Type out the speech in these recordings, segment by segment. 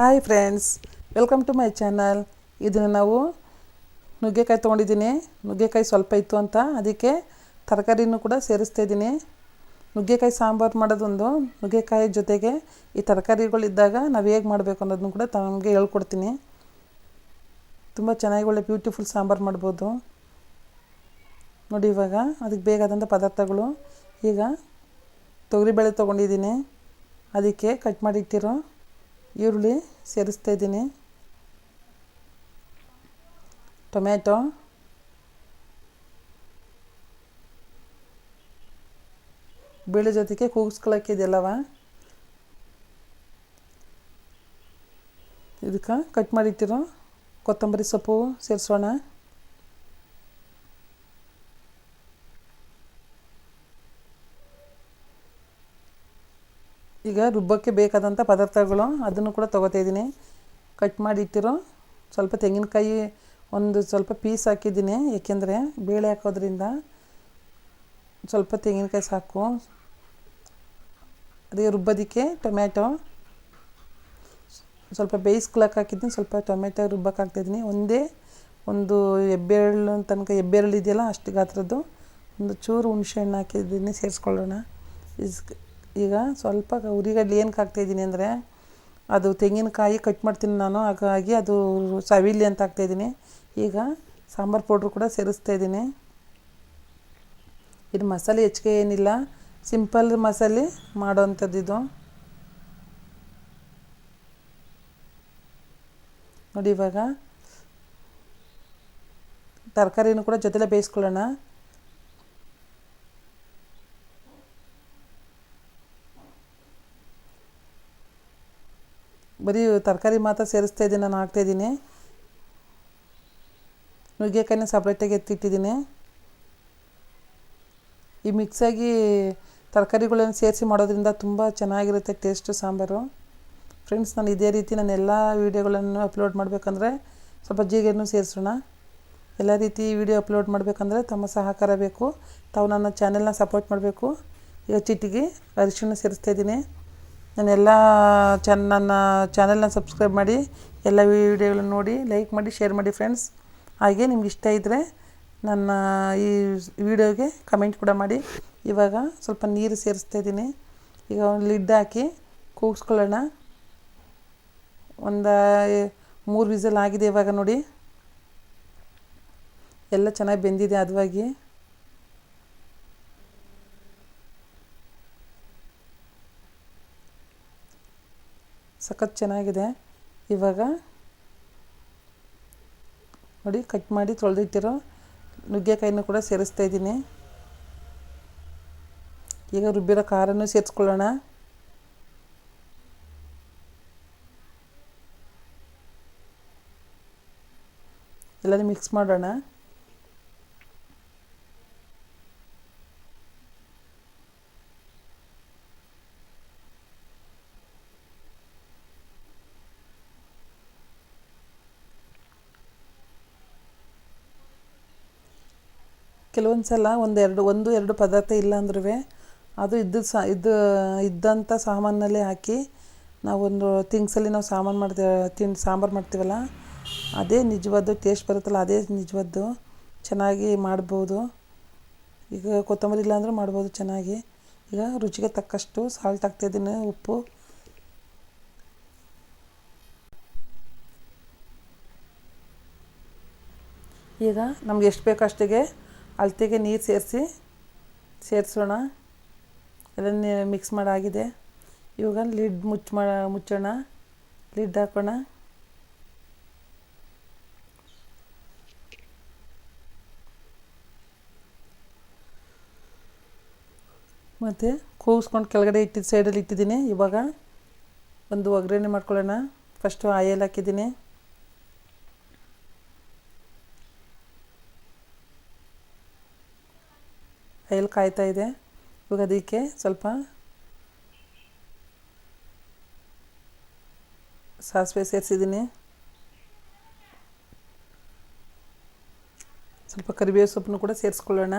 Hi friends, welcome to my channel. ಇದನ್ನು ನಾವು ನುಗ್ಗೆಕಾಯಿ ತೊಗೊಂಡಿದ್ದೀನಿ. ನುಗ್ಗೆಕಾಯಿ ಸ್ವಲ್ಪ ಇತ್ತು ಅಂತ ಅದಕ್ಕೆ ತರಕಾರಿನೂ ಕೂಡ ಸೇರಿಸ್ತಾ ಇದ್ದೀನಿ. ನುಗ್ಗೆಕಾಯಿ ಸಾಂಬಾರು ಮಾಡೋದೊಂದು, ನುಗ್ಗೆಕಾಯಿ ಜೊತೆಗೆ ಈ ತರಕಾರಿಗಳಿದ್ದಾಗ ನಾವು ಹೇಗೆ ಮಾಡಬೇಕು ಅನ್ನೋದನ್ನು ಕೂಡ ತಮಗೆ ಹೇಳ್ಕೊಡ್ತೀನಿ. ತುಂಬ ಚೆನ್ನಾಗಿ ಒಳ್ಳೆ ಬ್ಯೂಟಿಫುಲ್ ಸಾಂಬಾರು ಮಾಡ್ಬೋದು. ನೋಡಿ ಇವಾಗ ಅದಕ್ಕೆ ಬೇಕಾದಂಥ ಪದಾರ್ಥಗಳು. ಈಗ ತೊಗರಿಬೇಳೆ ತೊಗೊಂಡಿದ್ದೀನಿ. ಅದಕ್ಕೆ ಕಟ್ ಮಾಡಿಟ್ಟಿರೋ ಈರುಳ್ಳಿ ಸೇರಿಸ್ತಾ ಇದ್ದೀನಿ. ಟೊಮ್ಯಾಟೊ. ಬೇಳೆ ಜೊತೆಗೆ ಕೂಗಿಸ್ಕೊಳಕ್ಕೆ ಇದೆಯಲ್ಲವ ಇದಕ್ಕೆ ಕಟ್ ಮಾಡಿಟ್ಟಿರೋ ಕೊತ್ತಂಬರಿ ಸೊಪ್ಪು ಸೇರಿಸೋಣ. ಈಗ ರುಬ್ಬಕ್ಕೆ ಬೇಕಾದಂಥ ಪದಾರ್ಥಗಳು ಅದನ್ನು ಕೂಡ ತೊಗೋತಾ ಇದ್ದೀನಿ. ಕಟ್ ಮಾಡಿ ಇಟ್ಟಿರೋ ಸ್ವಲ್ಪ ತೆಂಗಿನಕಾಯಿ ಒಂದು ಸ್ವಲ್ಪ ಪೀಸ್ ಹಾಕಿದ್ದೀನಿ. ಏಕೆಂದರೆ ಬೇಳೆ ಹಾಕೋದ್ರಿಂದ ಸ್ವಲ್ಪ ತೆಂಗಿನಕಾಯಿ ಸಾಕು. ಅದೇ ರುಬ್ಬೋದಕ್ಕೆ ಟೊಮ್ಯಾಟೊ. ಸ್ವಲ್ಪ ಬೇಯಿಸ್ಕೊಳಕ್ಕೆ ಹಾಕಿದ್ದೀನಿ. ಸ್ವಲ್ಪ ಟೊಮೆಟೊ ರುಬ್ಬಕ್ಕೆ ಹಾಕ್ತಾಯಿದ್ದೀನಿ ಒಂದೇ ಒಂದು ಎಬ್ಬೆರಳು ತನಕ, ಹೆಬ್ಬೆರಳು ಇದೆಯಲ್ಲ ಅಷ್ಟು ಗಾತ್ರದ್ದು. ಒಂದು ಚೂರು ಹುಣಸೆ ಹಣ್ಣು ಹಾಕಿದ್ದೀನಿ. ಸೇರಿಸ್ಕೊಳ್ಳೋಣ. ಇಸ್ ಈಗ ಸ್ವಲ್ಪ ಉರಿಗಡ್ಲೆ ಏನಕ್ಕೆ ಹಾಕ್ತಾಯಿದ್ದೀನಿ ಅಂದರೆ ಅದು ತೆಂಗಿನಕಾಯಿ ಕಟ್ ಮಾಡ್ತೀನಿ ನಾನು, ಹಾಗಾಗಿ ಅದು ಸವಿಲಿ ಅಂತ ಹಾಕ್ತಾಯಿದ್ದೀನಿ ಈಗ ಸಾಂಬಾರು ಪೌಡ್ರು ಕೂಡ ಸೇರಿಸ್ತಾ ಇದ್ದೀನಿ. ಇದು ಮಸಾಲೆ ಹೆಚ್ಚಿಗೆ ಏನಿಲ್ಲ ಸಿಂಪಲ್ ಮಸಾಲೆ ಮಾಡೋವಂಥದ್ದು ಇದು. ನೋಡಿ ಇವಾಗ ತರಕಾರಿನೂ ಕೂಡ ಜೊತೆಲೇ ಬೇಯಿಸ್ಕೊಳ್ಳೋಣ. ಬರೀ ತರಕಾರಿ ಮಾತ್ರ ಸೇರಿಸ್ತಾ ಇದ್ದೀನಿ, ನಾನು ಹಾಕ್ತಾಯಿದ್ದೀನಿ ನುಗ್ಗೆಕಾಯಿನ ಸಪ್ರೇಟಾಗಿ ಎತ್ತಿಟ್ಟಿದ್ದೀನಿ. ಈ ಮಿಕ್ಸಾಗಿ ತರಕಾರಿಗಳನ್ನು ಸೇರಿಸಿ ಮಾಡೋದ್ರಿಂದ ತುಂಬ ಚೆನ್ನಾಗಿರುತ್ತೆ ಟೇಸ್ಟು ಸಾಂಬಾರು. ಫ್ರೆಂಡ್ಸ್ ನಾನು ಇದೇ ರೀತಿ ನಾನು ಎಲ್ಲ ವೀಡಿಯೋಗಳನ್ನು ಅಪ್ಲೋಡ್ ಮಾಡಬೇಕಂದ್ರೆ ಸ್ವಲ್ಪ ಜೀರಿಗೆನೂ ಸೇರಿಸೋಣ. ಎಲ್ಲ ರೀತಿ ವೀಡಿಯೋ ಅಪ್ಲೋಡ್ ಮಾಡಬೇಕಂದ್ರೆ ತಮ್ಮ ಸಹಕಾರ ಬೇಕು. ತಾವು ನನ್ನ ಚಾನೆಲ್ನ ಸಪೋರ್ಟ್ ಮಾಡಬೇಕು. ಈಗ ಚಿಟಿಗೆ ಅರಿಶಿಣ ಸೇರಿಸ್ತಾ ಇದ್ದೀನಿ. ನಾನೆಲ್ಲ ಚನ್ ನನ್ನ ಚಾನಲ್ನ ಸಬ್ಸ್ಕ್ರೈಬ್ ಮಾಡಿ, ಎಲ್ಲ ವೀಡಿಯೋಗಳನ್ನು ನೋಡಿ ಲೈಕ್ ಮಾಡಿ ಶೇರ್ ಮಾಡಿ ಫ್ರೆಂಡ್ಸ್ ಹಾಗೆ ನಿಮ್ಗೆ ಇಷ್ಟ ಇದ್ದರೆ ನನ್ನ ಈ ವಿಡಿಯೋಗೆ ಕಮೆಂಟ್ ಕೂಡ ಮಾಡಿ. ಇವಾಗ ಸ್ವಲ್ಪ ನೀರು ಸೇರಿಸ್ತಾ ಇದ್ದೀನಿ. ಈಗ ಒಂದು ಲಿಡ್ ಹಾಕಿ ಕೂಗಿಸ್ಕೊಳ್ಳೋಣ. ಒಂದು ಮೂರು ವಿಸಲ್ ಆಗಿದೆ ಇವಾಗ ನೋಡಿ. ಎಲ್ಲ ಚೆನ್ನಾಗಿ ಬೆಂದಿದೆ ಹದವಾಗಿ ಸಖತ್ ಚೆನ್ನಾಗಿದೆ. ಇವಾಗ ನೋಡಿ ಕಟ್ ಮಾಡಿ ತೊಳೆದಿಟ್ಟಿರೋ ನುಗ್ಗೆಕಾಯಿನೂ ಕೂಡ ಸೇರಿಸ್ತಾ ಇದ್ದೀನಿ. ಈಗ ರುಬ್ಬಿರೋ ಖಾರನೂ ಸೇರಿಸ್ಕೊಳ್ಳೋಣ. ಎಲ್ಲನೂ ಮಿಕ್ಸ್ ಮಾಡೋಣ. ಕೆಲವೊಂದು ಸಲ ಒಂದೆರಡು, ಒಂದು, ಎರಡು ಪದಾರ್ಥ ಇಲ್ಲ ಅಂದ್ರೂ ಅದು ಇದ್ದು ಸಾ ಇದು ಇದ್ದಂಥ ಸಾಮಾನಲ್ಲೇ ಹಾಕಿ ನಾವೊಂದು ತಿಂಗ್ಸಲ್ಲಿ ನಾವು ಸಾಮಾನು ಮಾಡ್ತೇವೆ ತಿನ್, ಸಾಂಬಾರು ಮಾಡ್ತೀವಲ್ಲ, ಅದೇ ನಿಜವಾದ ಟೇಸ್ಟ್ ಬರುತ್ತಲ್ಲ, ಅದೇ ನಿಜವಾದ್ದು ಚೆನ್ನಾಗಿ ಮಾಡ್ಬೋದು. ಈಗ ಕೊತ್ತಂಬರಿ ಇಲ್ಲ ಅಂದರೂ ಮಾಡ್ಬೋದು ಚೆನ್ನಾಗಿ. ಈಗ ರುಚಿಗೆ ತಕ್ಕಷ್ಟು ಸಾಲ್ಟ್ ಹಾಕ್ತಾಯಿದ್ದೀನಿ ಉಪ್ಪು. ಈಗ ನಮ್ಗೆ ಎಷ್ಟು ಬೇಕೋ ಅಷ್ಟಿಗೆ ಅಳತೆಗೆ ನೀರು ಸೇರಿಸಿ, ಸೇರಿಸೋಣ. ಅದನ್ನೇ ಮಿಕ್ಸ್ ಮಾಡಾಗಿದೆ. ಇವಾಗ ಲಿಡ್ ಮುಚ್ಚ ಮುಚ್ಚೋಣ. ಲಿಡ್ ಹಾಕೋಣ. ಮತ್ತು ಕೂಗಿಸ್ಕೊಂಡು ಕೆಳಗಡೆ ಇಟ್ಟಿದ್ದ ಸೈಡಲ್ಲಿ ಇಟ್ಟಿದ್ದೀನಿ. ಇವಾಗ ಒಂದು ಒಗ್ಗರಣೆ ಮಾಡ್ಕೊಳ್ಳೋಣ. ಫಸ್ಟು ಆಯಲ್ ಹಾಕಿದ್ದೀನಿ. ಆಯಿಲ್ ಕಾಯ್ತಾ ಇದೆ. ಇವಾಗ ಅದಕ್ಕೆ ಸ್ವಲ್ಪ ಸಾಸಿವೆ ಸೇರಿಸಿದ್ದೀನಿ. ಸ್ವಲ್ಪ ಕರಿಬೇವು ಸೊಪ್ಪನ್ನು ಕೂಡ ಸೇರಿಸ್ಕೊಳ್ಳೋಣ.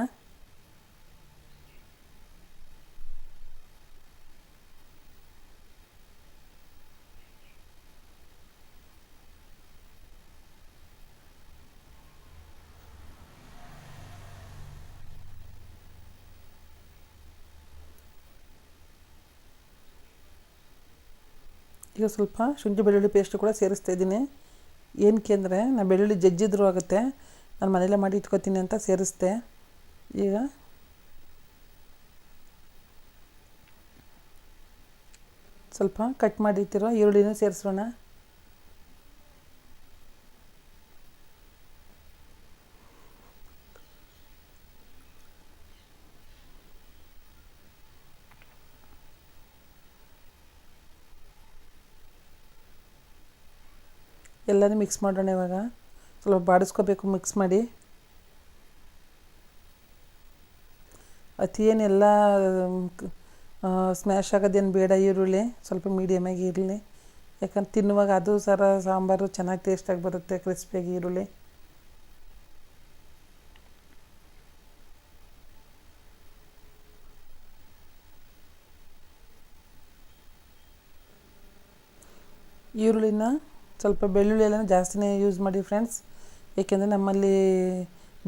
ಈಗ ಸ್ವಲ್ಪ ಶುಂಠಿ ಬೆಳ್ಳುಳ್ಳಿ ಪೇಸ್ಟ್ ಕೂಡ ಸೇರಿಸ್ತಾ ಇದ್ದೀನಿ. ಏನಕ್ಕೆ ಅಂದರೆ ನಾನು ಬೆಳ್ಳುಳ್ಳಿ ಜಜ್ಜಿದ್ರು ಆಗುತ್ತೆ. ನಾನು ಮನೆಯಲ್ಲೇ ಮಾಡಿ ಇಟ್ಕೊತೀನಿ ಅಂತ ಸೇರಿಸ್ದೆ. ಈಗ ಸ್ವಲ್ಪ ಕಟ್ ಮಾಡಿಟ್ಟಿರೋ ಈರುಳ್ಳಿನೂ ಸೇರಿಸೋಣ. ಎಲ್ಲನೂ ಮಿಕ್ಸ್ ಮಾಡೋಣ ಇವಾಗ. ಸ್ವಲ್ಪ ಬಾಡಿಸ್ಕೋಬೇಕು ಮಿಕ್ಸ್ ಮಾಡಿ. ಅತಿ ಏನೆಲ್ಲ ಸ್ಮ್ಯಾಶ್ ಆಗೋದೇನು ಬೇಡ, ಈರುಳ್ಳಿ ಸ್ವಲ್ಪ ಮೀಡಿಯಮಾಗಿ ಇರಲಿ. ಯಾಕಂದ್ರೆ ತಿನ್ನುವಾಗ ಅದು ಸರ ಸಾಂಬಾರು ಚೆನ್ನಾಗಿ ಟೇಸ್ಟಾಗಿ ಬರುತ್ತೆ ಕ್ರಿಸ್ಪಿಯಾಗಿ ಈರುಳ್ಳಿ. ಈರುಳ್ಳಿನ ಸ್ವಲ್ಪ ಬೆಳ್ಳುಳ್ಳಿ ಎಲ್ಲನೂ ಜಾಸ್ತಿನೇ ಯೂಸ್ ಮಾಡಿ ಫ್ರೆಂಡ್ಸ್ ಏಕೆಂದರೆ ನಮ್ಮಲ್ಲಿ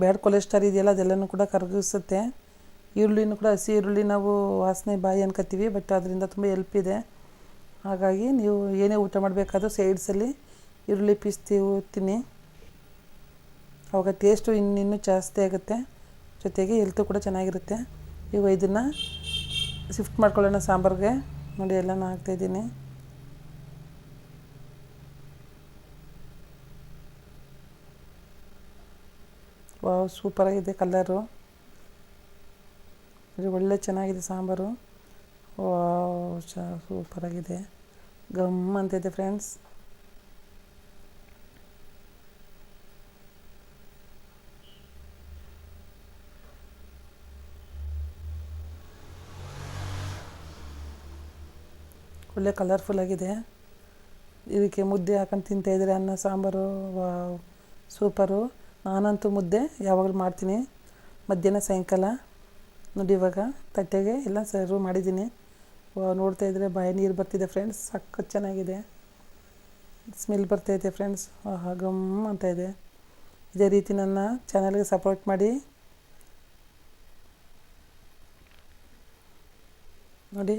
ಬ್ಯಾಡ್ ಕೊಲೆಸ್ಟ್ರಾಲ್ ಇದೆಯಲ್ಲ, ಅದೆಲ್ಲನೂ ಕೂಡ ಕರಗಿಸುತ್ತೆ. ಈರುಳ್ಳಿನೂ ಕೂಡ, ಹಸಿ ಈರುಳ್ಳಿ ನಾವು ವಾಸನೆ ಬಾಯಿ ಅನ್ಕೋತೀವಿ ಬಟ್ ಅದರಿಂದ ತುಂಬ ಎಲ್ಪ್ ಇದೆ. ಹಾಗಾಗಿ ನೀವು ಏನೇ ಊಟ ಮಾಡಬೇಕಾದ್ರೂ ಸೈಡ್ಸಲ್ಲಿ ಈರುಳ್ಳಿ ಪೀಸ್ ತಿನ್ನಿ ಅವಾಗ ಟೇಸ್ಟು ಇನ್ನಿನ್ನೂ ಜಾಸ್ತಿ ಆಗುತ್ತೆ. ಜೊತೆಗೆ ಎಲ್ತು ಕೂಡ ಚೆನ್ನಾಗಿರುತ್ತೆ. ಈಗ ಇದನ್ನು ಶಿಫ್ಟ್ ಮಾಡ್ಕೊಳ್ಳೋಣ ಸಾಂಬಾರಿಗೆ. ನೋಡಿ, ಎಲ್ಲನೂ ಹಾಕ್ತಾಯಿದ್ದೀನಿ ವಾವ್ ಸೂಪರಾಗಿದೆ ಕಲ್ಲರು ಇದು ಒಳ್ಳೆ ಚೆನ್ನಾಗಿದೆ ಸಾಂಬಾರು. ವಾವ್, ಚ ಸೂಪರಾಗಿದೆ ಗಮ್ ಅಂತಿದೆ ಫ್ರೆಂಡ್ಸ್ ಒಳ್ಳೆ ಕಲರ್ಫುಲ್ ಆಗಿದೆ. ಇದಕ್ಕೆ ಮುದ್ದೆ ಹಾಕೊಂಡು ತಿಂತಾಯಿದ್ರೆ ಅನ್ನ, ಸಾಂಬಾರು, ವಾವ್ ಸೂಪರು ನಾನಂತೂ ಮುದ್ದೆ ಯಾವಾಗಲೂ ಮಾಡ್ತೀನಿ. ಮಧ್ಯಾಹ್ನ, ಸಾಯಂಕಾಲ, ನೋಡಿ ಇವಾಗ ತಟ್ಟೆಗೆ ಎಲ್ಲ ಸರ್ವ್ ಮಾಡಿದ್ದೀನಿ. ನೋಡ್ತಾ ಇದ್ದರೆ ಬಾಯಿ ನೀರು ಬರ್ತಿದೆ ಫ್ರೆಂಡ್ಸ್ ಸಖತ್ ಚೆನ್ನಾಗಿದೆ. ಸ್ಮೆಲ್ ಬರ್ತೈತೆ ಫ್ರೆಂಡ್ಸ್ ಆಹಾ, ಗಮ್ ಅಂತ ಇದೆ. ಇದೇ ರೀತಿ ನನ್ನ ಚಾನಲ್ಗೆ ಸಪೋರ್ಟ್ ಮಾಡಿ. ನೋಡಿ.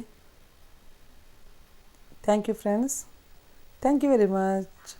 Thank you friends thank you very much